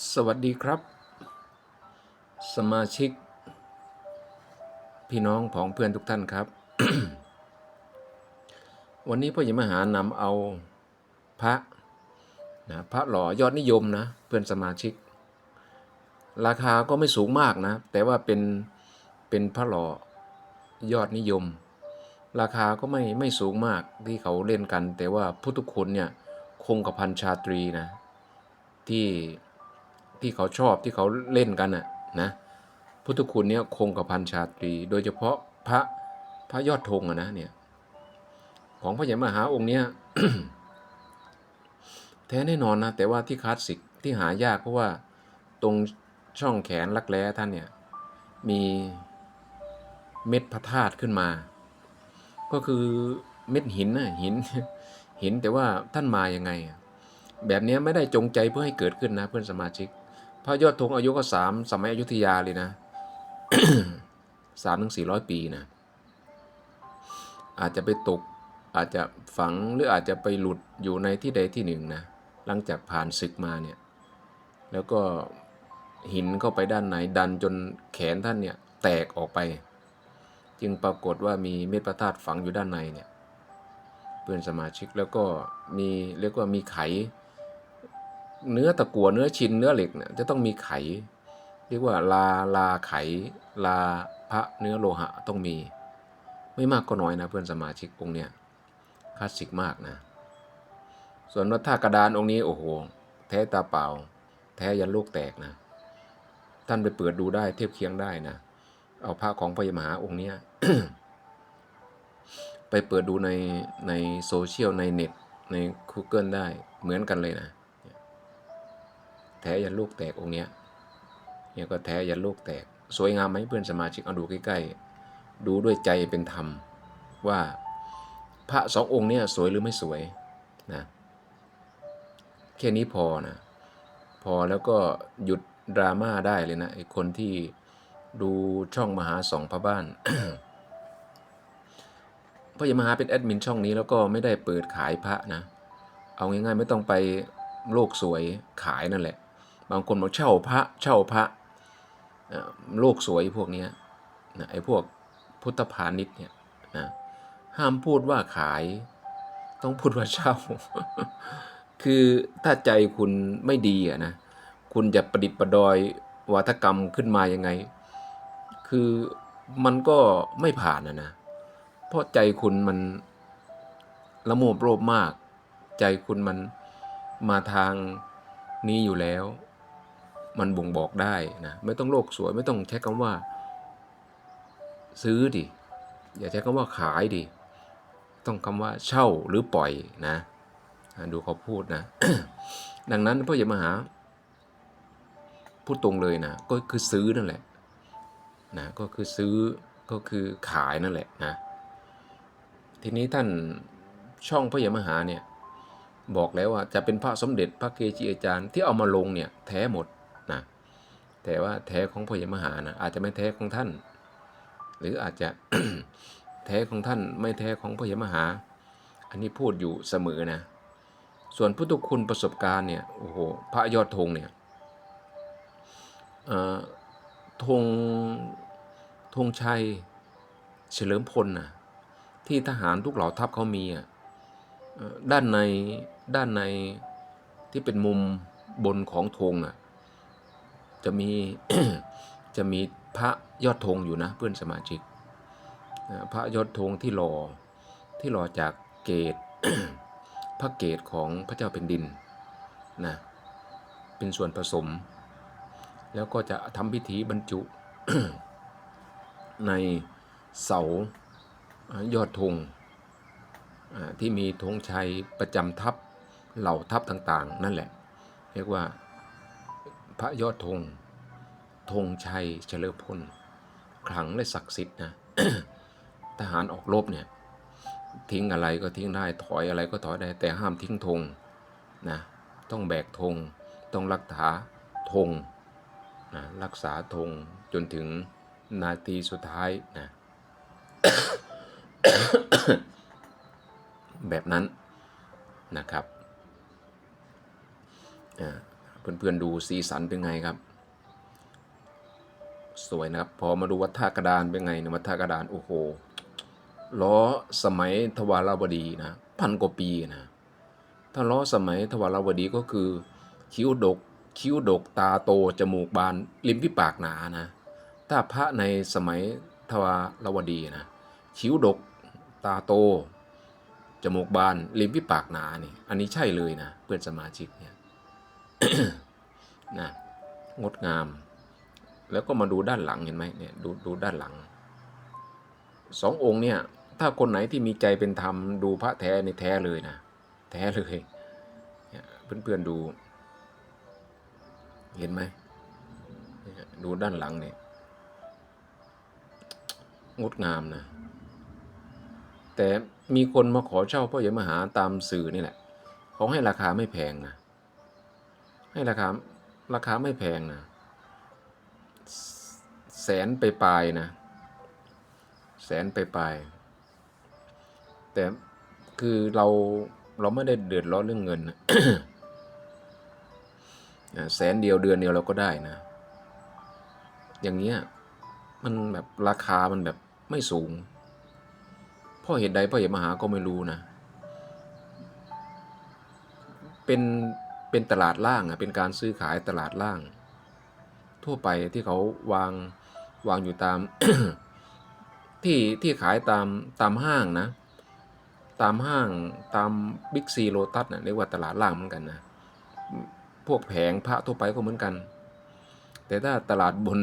สวัสดีครับ สมาชิก พี่น้องของเพื่อนทุกท่านครับ วันนี้พ่อใหญิงมหานำเอาพระนะพระหล่อยอดนิยมนะเพื่อนสมาชิก ราคาก็ไม่สูงมากนะ แต่ว่าเป็นเป็นพระหล่อยอดนิยม ราคาก็ไม่ไม่สูงมากที่เขาเล่นกัน แต่ว่าพุทธคุณเนี่ยคงกับพันชาตรีนะที่ ที่เขาชอบที่เขาเล่นกันน่ะนะพุทธคุณเนี่ยคงกับพันชาตรี โดยเฉพาะพระพระยอดธงอะนะเนี่ยของพระยามหาองค์เนี้ยแท้แน่นอนนะแต่ว่าที่คลาสสิกที่หายากเพราะว่าตรงช่องแขนรักแร้ท่านเนี่ยมีเม็ดพระธาตุขึ้นมา ก็คือเม็ดหินนะหินหินแต่ว่าท่านมายังไง แบบนี้ไม่ได้จงใจเพื่อให้เกิดขึ้นนะเพื่อนสมาชิก พระยอดธงอายุก็สามสมัยอยุธยาเลยนะสามถึงสี่ร้อยปีนะอาจจะไปตกอาจจะฝังหรืออาจจะไปหลุดอยู่ในที่ใดที่หนึ่งนะหลังจากผ่านศึกมาเนี่ยแล้วก็หินเข้าไปด้านในดันจนแขนท่านเนี่ยแตกออกไป จึงปรากฏว่ามีเม็ดพระธาตุฝังอยู่ด้านในเนี่ยเพื่อนสมาชิกแล้วก็มีเรียกว่ามีไข เนื้อตะกั่วเนื้อชินเนื้อเหล็กเนี่ยจะต้องมีไข เรียกว่าลาลาไข ลาพระเนื้อโลหะต้องมี ไม่มากก็น้อยนะเพื่อนสมาชิกองค์เนี้ยคลาสสิกมากนะ ส่วนวัดท่ากระดานองค์นี้โอ้โห แท้ตาเปล่า แท้ยันลูกแตกนะ ท่านไปเปิดดูได้เทียบเคียงได้นะ เอาพระของพระยมหาองค์เนี้ยไปเปิดดูในในโซเชียลในเน็ตใน Google ได้เหมือนกันเลยนะ แท้ยันลูกแตกองค์เนี้ยเนี่ยก็แท้ยันลูกแตก สวยงามไหมเพื่อนสมาชิกเอาดูใกล้ๆ ดูด้วยใจเป็นธรรมว่าพระสององค์เนี่ยสวยหรือไม่สวยนะแค่นี้พอนะพอแล้วก็หยุดดราม่าได้เลยนะไอ้คนที่ดูช่องมหาสองพระบ้านพระยมหาเป็นแอดมินช่องนี้แล้วก็ไม่ได้เปิดขายพระนะ เอาง่ายๆไม่ต้องไปโลกสวยขายนั่นแหละ บางคนบอกเช่าพระเช่าพระโลกสวยพวกนี้นะไอ้พวกพุทธพาณิชย์เนี่ยนะห้ามพูดว่าขาย ต้องพูดว่าเช่า คือถ้าใจคุณไม่ดีอะนะคุณจะประดิษฐ์ประดอยวัฒกรรมขึ้นมายังไง คือมันก็ไม่ผ่านนะนะ เพราะใจคุณมันละโมบโลภมาก ใจคุณมันมาทางนี้อยู่แล้ว มันบ่งบอกได้นะไม่ต้องโลกสวยไม่ต้องใช้คำว่า ซื้อดิอย่าใช้คำว่าขายดิต้องคำว่าเช่าหรือปล่อยนะดูเขาพูดนะ ดังนั้นพ่ออย่ามาหาพูดตรงเลยนะก็คือซื้อนั่นแหละนะก็คือซื้อก็คือขายนั่นแหละนะทีนี้ท่านช่องพระยามหาเนี่ยบอกแล้วว่าจะเป็นพระสมเด็จพระเกจิอาจารย์ที่เอามาลงเนี่ยแท้หมด แต่ว่าแท้ของพระยมหานะอาจจะไม่แท้ของท่าน หรืออาจจะแท้ของท่านไม่แท้ของพระยมหา อันนี้พูดอยู่เสมอนะ ส่วนพุทธคุณประสบการณ์เนี่ยโอ้โหพระยอดธงเนี่ยธงธงชัยเฉลิมพลนะที่ทหารทุกเหล่าทัพเขามีอะด้านในด้านในที่เป็นมุมบนของธงอะ จะมีจะมีพระยอดธงอยู่นะเพื่อนสมาชิก พระยอดธงที่หล่อที่หล่อจากเกตพระเกตของพระเจ้าแผ่นดินนะเป็นส่วนผสม แล้วก็จะทำพิธีบรรจุในเสายอดธงที่มีธงชัยประจำทัพเหล่าทัพต่างๆ นั่นแหละ เรียกว่า ระยอดธงธงชัยเฉลิมพลขลังและศักดิ์สิทธิ์นะทหารออกรบเนี่ยทิ้งอะไรก็ทิ้งได้ถอยอะไรก็ถอยได้ แต่ห้ามทิ้งธงนะต้องแบกธงต้องรักษาธงนะรักษาธงจนถึงนาทีสุดท้ายนะแบบนั้นนะครับอ่า เพื่อนๆดูสีสันเป็นไงครับ สวยนะครับ พอมาดูวัดท่ากระดานเป็นไงนี่ยวัดท่ากระดานโอ้โหล้อสมัยทวารวดีนะพันกว่าปีนะถ้าล้อสมัยทวารวดีก็คือ คิ้วดก คิ้วดกตาโตจมูกบานริมฝีปากหนานะถ้าพระในสมัยทวารวดีนะคิ้วดก ตาโตจมูกบานริมฝีปากหนานี่อันนี้ใช่เลยนะเพื่อนสมาชิกเนี่ย นะงดงาม แล้วก็มาดูด้านหลังเห็นไหมเนี่ยดูดูด้านหลังสององค์เนี่ย ถ้าคนไหนที่มีใจเป็นธรรมดูพระแท้ในแท้เลยนะแท้เลยเนี่ยเพื่อนๆดู เห็นไหมดูด้านหลังเนี่ยงดงามนะ แต่มีคนมาขอเช่าพ่อใหญ่มหาตามสื่อนี่แหละเขาให้ราคาไม่แพงนะ ให้ราคาราคาไม่แพงนะแสนไปปลายนะ แสนไปปลายแต่คือเราเราไม่ได้เดือดร้อนเรื่องเงินนะแสนเดียวเดือนเดียวเราก็ได้นะ อย่างเงี้ยมันแบบราคามันแบบไม่สูงเพ่อเหตุใดพ่อเหตุมหาก็ไม่รู้นะ เป็น เป็นตลาดล่างอะเป็นการซื้อขายตลาดล่าง ทั่วไปที่เขาวางวางอยู่ตาม ที่ที่ขายตามตามห้างนะ ตามห้างตามบิ๊กซีโลตัสนะเรียกว่าตลาดล่างเหมือนกันนะพวกแผงพระทั่วไปก็เหมือนกัน แต่ถ้าตลาดบน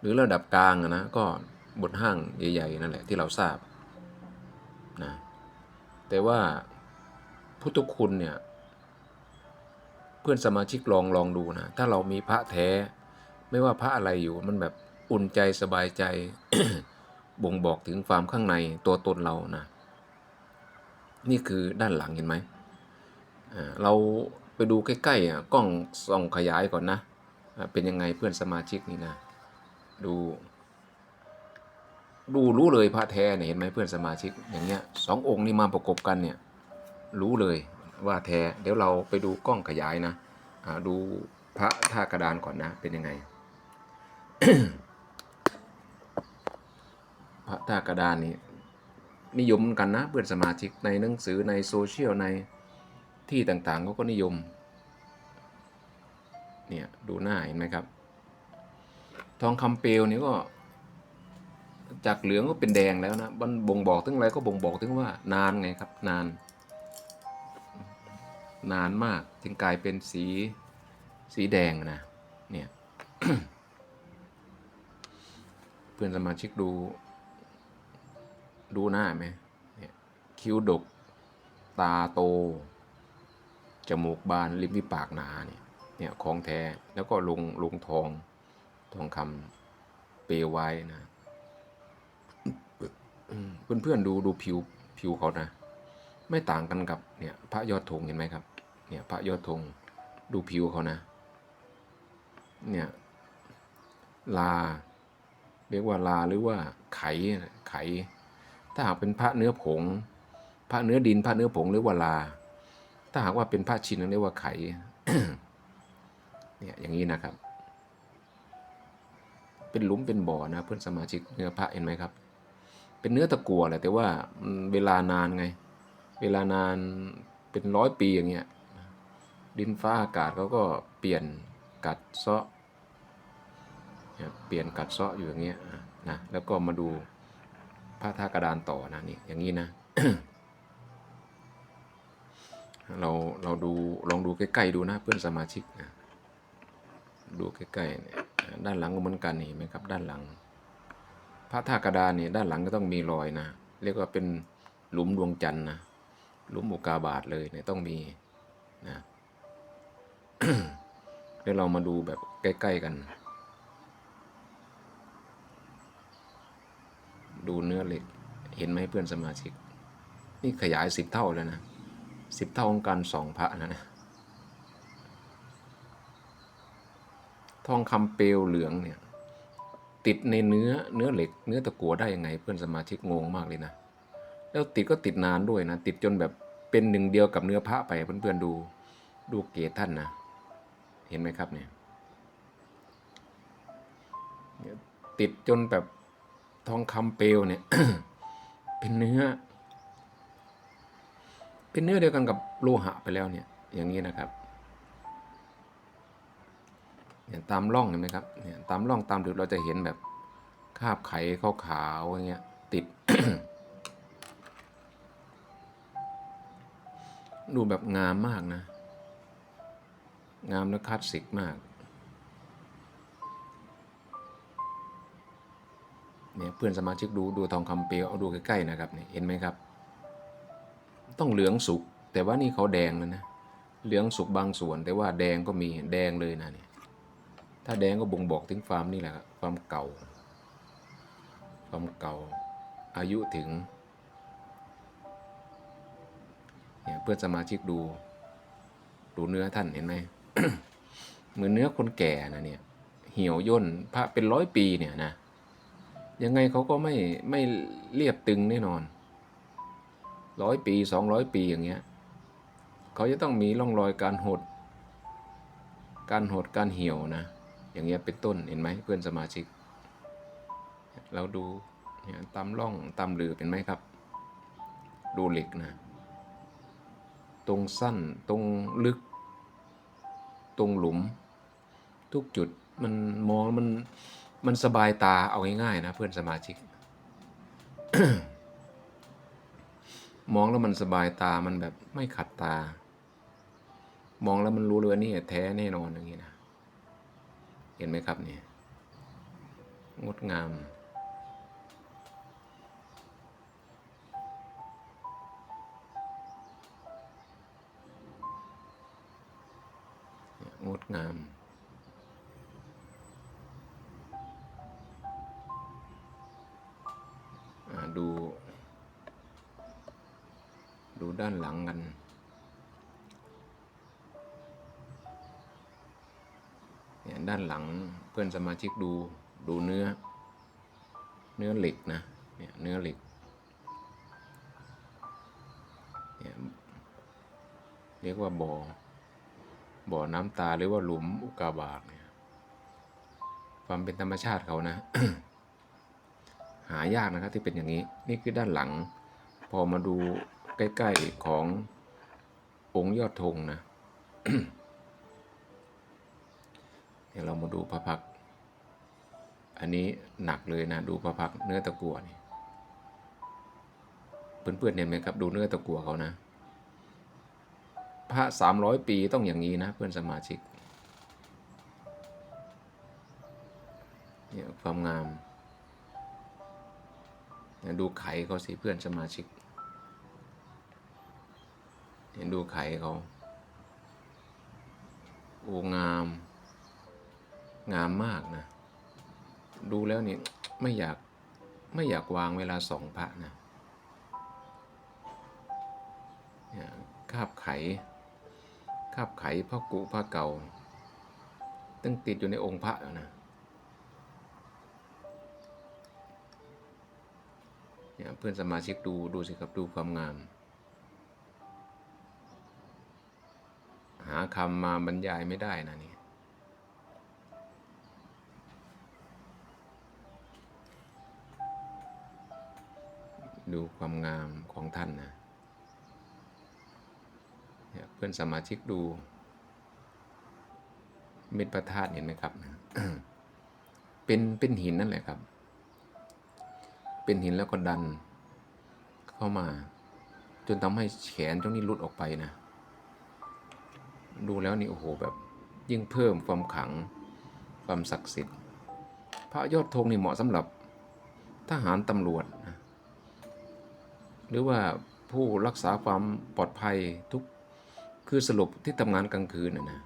หรือระดับกลางนะก็บนห้างใหญ่ๆนั่นแหละที่เราทราบนะแต่ว่า พุทธคุณเนี่ยเพื่อนสมาชิกลองลองดูนะ ถ้าเรามีพระแท้ ไม่ว่าพระอะไรอยู่มันแบบอุ่นใจสบายใจ บ่งบอกถึงความข้างในตัวตนเรานะนี่คือด้านหลังเห็นไหมเราไปดูใกล้ๆอะกล้องส่องขยายก่อนนะ เป็นยังไงเพื่อนสมาชิกนี่นะ ดู ดูรู้เลยพระแท้เนี่ยเห็นไหมเพื่อนสมาชิกอย่างเงี้ยสององค์นี้มาประกบกันเนี่ย รู้เลยว่าแท้ เดี๋ยวเราไปดูกล้องขยายนะดูพระท่ากระดานก่อนนะ เป็นยังไง พระท่ากระดานนี่นิยมกันนะ เพื่อนสมาชิกในหนังสือในโซเชียลในที่ต่างๆเขาก็นิยม เนี่ยดูหน้าเห็นไหมครับ ทองคำเปลวนี่ก็จากเหลืองก็เป็นแดงแล้วนะ มันบ่งบอกถึงอะไรก็บ่งบอกถึงว่านานไงครับ นาน นานมาก จึงกลายเป็นสีสีแดงนะเนี่ยเพื่อนสมาชิกดู ดูหน้าไหมเนี่ยคิ้วดก ตาโต จมูกบานริมฝีปากหนาเนี่ยเนี่ยของแท้แล้วก็ลงลงทองทองคำเปลวไว้นะอืมเพื่อนๆดูดูผิวผิวเขานะ ไม่ต่างกันกับเนี่ยพระยอดธงเห็นไหมครับ เนี่ยพระยอดธงดูผิวเขานะ เนี่ย ลา เรียกว่าลาหรือว่าไขไข ถ้าหากเป็นพระเนื้อผง พระเนื้อดินพระเนื้อผงเรียกว่าลา ถ้าหากว่าเป็นพระชินเรียกว่าไข เนี่ยอย่างนี้นะครับ เป็นหลุมเป็นบ่อนะเพื่อนสมาชิกเนื้อพระเห็นไหมครับ เป็นเนื้อตะกั่วแหละแต่ว่าเวลานานไง เวลานานเป็นร้อยปีอย่างเงี้ย ดินฟ้าอากาศเขาก็เปลี่ยนกัดเซาะเปลี่ยนกัดเซาะอยู่อย่างเงี้ยนะแล้วก็มาดูพระท่ากระดานต่อนะนี่อย่างนี้นะ เราเราดูลองดูใกล้ๆดูนะเพื่อนสมาชิกนะดูใกล้ๆเนี่ยด้านหลังก็เหมือนกันนี่เห็นไหมครับ ด้านหลังพระท่ากระดานนี่ด้านหลังก็ต้องมีรอยนะเรียกว่าเป็นหลุมดวงจันทร์นะหลุมอุกาบาตเลยเนี่ยต้องมีนะ เดี๋ยวเรามาดูแบบใกล้ๆกัน ดูเนื้อเหล็ก เห็นไหมเพื่อนสมาชิก นี่ขยายสิบเท่าแล้วนะสิบเท่าของการสองพระนะนะทองคำเปลวเหลืองเนี่ย ติดในเนื้อเนื้อเหล็ก เนื้อตะกัวได้ยังไง เพื่อนสมาชิกงงมากเลยนะ แล้วติดก็ติดนานด้วยนะ ติดจนแบบเป็นหนึ่งเดียวกับเนื้อพระไปเพื่อนๆดูดดูเกศท่านนะ เห็นไหมครับเนี่ย ติดจนแบบทองคำเปลวเนี่ย เป็นเนื้อ เป็นเนื้อเดียวกันกับโลหะไปแล้วเนี่ย อย่างนี้นะครับเนี่ยตามร่องเห็นไหมครับเนี่ยตามร่องตามดุดเราจะเห็นแบบคาบไขขาวๆอย่างเงี้ยติด ดูแบบงามมากนะ งามและคลาสสิกมากเนี่ยเพื่อนสมาชิกดูดูทองคำเปลวเอาดูใกล้ๆนะครับเนี่ยเห็นไหมครับ ต้องเหลืองสุกแต่ว่านี่เขาแดงแล้วนะเหลืองสุกบางส่วน แต่ว่าแดงก็มีแดงเลยนะเนี่ยถ้าแดงก็บ่งบอกถึงฟาร์มนี่แหละครับความเก่าความเก่าอายุถึงเนี่ยเพื่อนสมาชิกดูดูเนื้อท่านเห็นไหม เหมือนเนื้อคนแก่นะเนี่ย เหี่ยวย่นพระเป็นร้อยปีเนี่ยนะ ยังไงเขาก็ไม่ไม่เรียบตึงแน่นอนร้อยปีสองร้อยปีอย่างเงี้ยเขาจะต้องมีร่องรอยการหด การหดการเหี่ยวนะ อย่างเงี้ยเป็นต้นเห็นไหมเพื่อนสมาชิก เราดูเนี่ยตามร่องตามลือเป็นไหมครับ ดูเหล็กนะ ตรงสั้นตรงลึก รงหลุม ทุกจุดมันมองมันมันสบายตาเอาง่ายๆนะเพื่อนสมาชิก มองแล้วมันสบายตามันแบบไม่ขัดตา มองแล้วมันรู้เลยว่านี่แท้แน่นอนอย่างนี้นะ เห็นไหมครับเนี่ยงดงาม งดงาม ดู ดูด้านหลังกัน เนี่ยด้านหลังเพื่อนสมาชิกดูดูเนื้อ เนื้อเหล็กนะ เนี่ยเนื้อเหล็กเนี่ยเรียกว่าบ่อ บ่อน้ำตาหรือว่าหลุมอุกาบาตเนี่ยความเป็นธรรมชาติเขานะ หายากนะครับที่เป็นอย่างนี้ นี่คือด้านหลัง พอมาดูใกล้ๆขององค์ยอดธงนะเดี๋ยวเรามาดูพระพัก อันนี้หนักเลยนะ ดูพระพักเนื้อตะกั่วนี่เพื่อนๆเห็นไหมครับดูเนื้อตะกั่วเขานะ พระสามร้อยปีต้องอย่างนี้นะเพื่อนสมาชิกเนี่ยความงามเนี่ยดูไข่เขาสิเพื่อนสมาชิกเห็นดูไข่เขาโอ้งาม งามมากนะ ดูแล้วนี่ไม่อยากไม่อยากวางเวลาสองพระนะเนี่ยคาบไข คาบไขพระกุพระเก่าตั้งติดอยู่ในองค์พระแล้วนะเนี่ยเพื่อนสมาชิกดูดูสิครับดูความงาม หาคำมาบรรยายไม่ได้นะนี่ดูความงามของท่านนะ เพื่อนสมาชิกดูเม็ดพระธาตุเห็นไหมครับ เป็นเป็นหินนั่นแหละครับ เป็นหินแล้วก็ดันเข้ามา จนทำให้แขนตรงนี้หลุดออกไปนะ ดูแล้วนี่โอ้โหแบบ ยิ่งเพิ่มความขังความศักดิ์สิทธิ์ พระยอดธงนี่เหมาะสำหรับทหารตำรวจ หรือว่าผู้รักษาความปลอดภัยทุก คือสรุปที่ทำงานกลางคืนนะนะ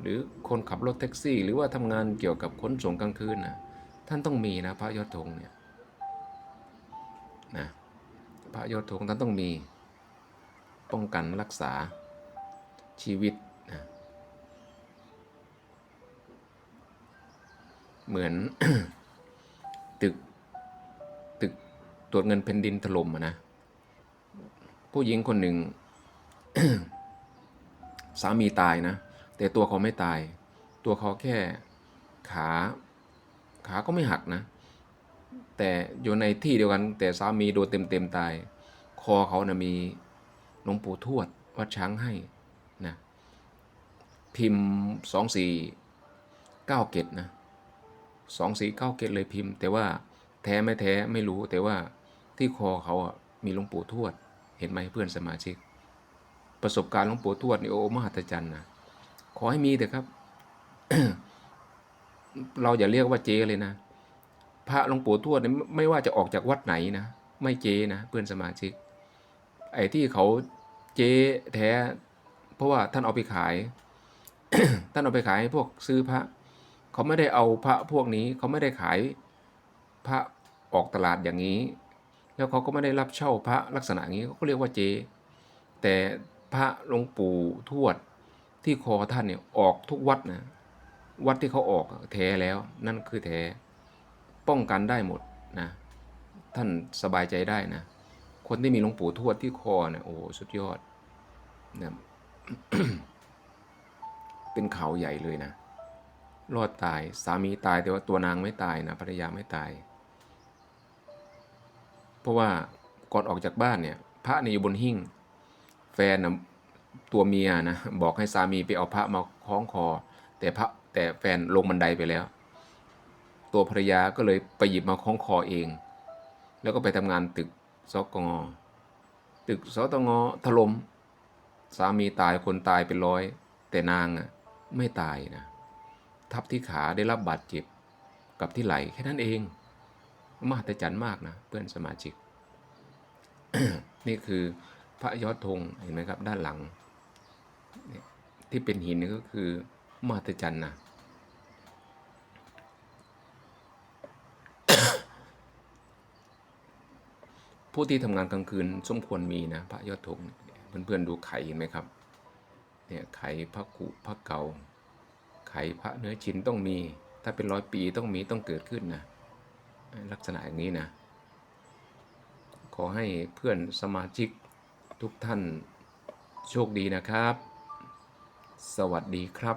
หรือคนขับรถแท็กซี่ หรือว่าทำงานเกี่ยวกับขนส่งกลางคืนนะท่านต้องมีนะพระยอดธงเนี่ยนะพระยอดธงท่านต้องมีป้องกันรักษาชีวิตนะเหมือนตึกตึกตรวจเงินแผ่นดินถล่มนะผู้หญิงคนหนึ่ง สามีตายนะ แต่ตัวเขาไม่ตาย ตัวเขาแค่ขาขาก็ไม่หักนะ แต่อยู่ในที่เดียวกัน แต่สามีโดนเต็มเต็มๆตาย คอเขาน่ะมีหลวงปู่ทวดวัดช้างให้นะพิมพ์สองสี่เก้าเกตนะสองสี่เก้าเกตเลยพิมพ์ แต่ว่าแท้ไม่แท้ไม่รู้แต่ว่าที่คอเขาอะมีหลวงปู่ทวด เห็นไหมเพื่อนสมาชิก ประสบการณ์หลวงปู่ทวดนี่โอ้มหัศจรรย์นะขอให้มีเถอะครับ เราอย่าเรียกว่าเจเลยนะ พระหลวงปู่ทวดเนี่ยไม่ว่าจะออกจากวัดไหนนะไม่เจนะเพื่อนสมาชิก ไอ้ที่เขาเจแท้ เพราะว่าท่านเอาไปขาย ท่านเอาไปขายให้พวกซื้อพระ เขาไม่ได้เอาพระพวกนี้ เขาไม่ได้ขายพระออกตลาดอย่างนี้ แล้วเขาก็ไม่ได้รับเช่าพระลักษณะอย่างนี้เขาก็เรียกว่าเจ แต่ พระหลวงปู่ทวดที่คอท่านเนี่ยออกทุกวัดนะวัดที่เขาออกแท้แล้วนั่นคือแท้ป้องกันได้หมดนะท่านสบายใจได้นะ คนที่มีหลวงปู่ทวดที่คอเนี่ยโอ้โหสุดยอดนะเป็นเขาใหญ่เลยนะรอดตายสามีตายแต่ว่าตัวนางไม่ตายนะภรรยาไม่ตาย เพราะว่าก่อนออกจากบ้านเนี่ย พระเนี่ยอยู่บนหิ้ง แฟนนะตัวเมียนะบอกให้สามีไปเอาพระมาคล้องคอ แต่พระแต่แฟนลงบันไดไปแล้ว ตัวภรรยาก็เลยไปหยิบมาคล้องคอเอง แล้วก็ไปทำงานตึกสกงตึกสตงถล่มสามีตายคนตายเป็นร้อย แต่นางไม่ตายนะทับที่ขาได้รับบาดเจ็บกับที่ไหล่แค่นั้นเอง มหัศจรรย์มากนะเพื่อนสมาชิก นี่คือ พระยอดธงเห็นไหมครับ ด้านหลัง ที่เป็นหินก็คือมหัศจรรย์นะผู้ที่ทำงานกลางคืนสมควรมีนะ พระยอดธงเนี่ยเพื่อนๆดูไข่เห็นไหมครับเนี่ยไข่พระกุพระเกาไข่พระเนื้อชิ้นต้องมี ถ้าเป็นร้อยปีต้องมีต้องเกิดขึ้นนะลักษณะอย่างนี้นะ ขอให้เพื่อนสมาชิก ทุกท่านโชคดีนะครับ สวัสดีครับ